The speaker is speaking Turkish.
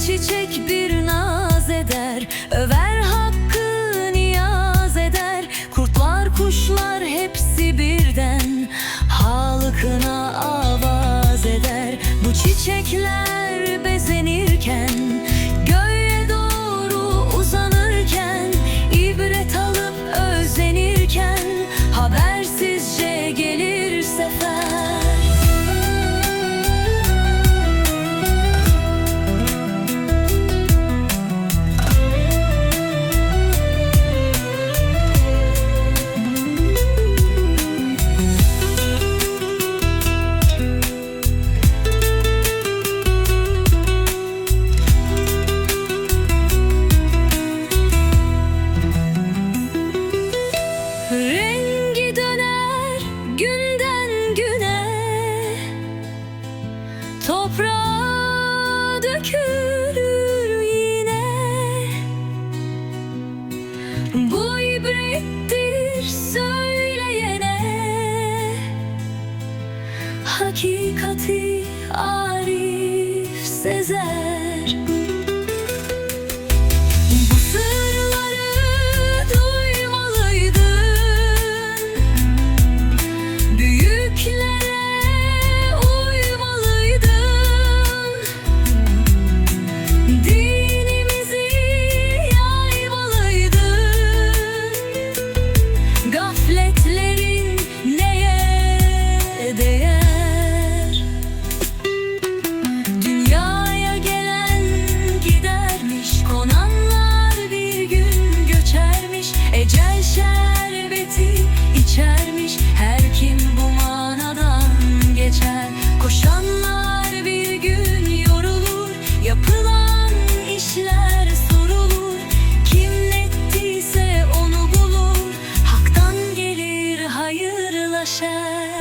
Çiçek bir naz eder. Över hakkı niyaz eder. Kurtlar kuşlar hepsi birden Halkına avaz eder. Bu çiçekler dökülür yine. Bu ibrettir söyleyene. Hakikati arif sezer. 山。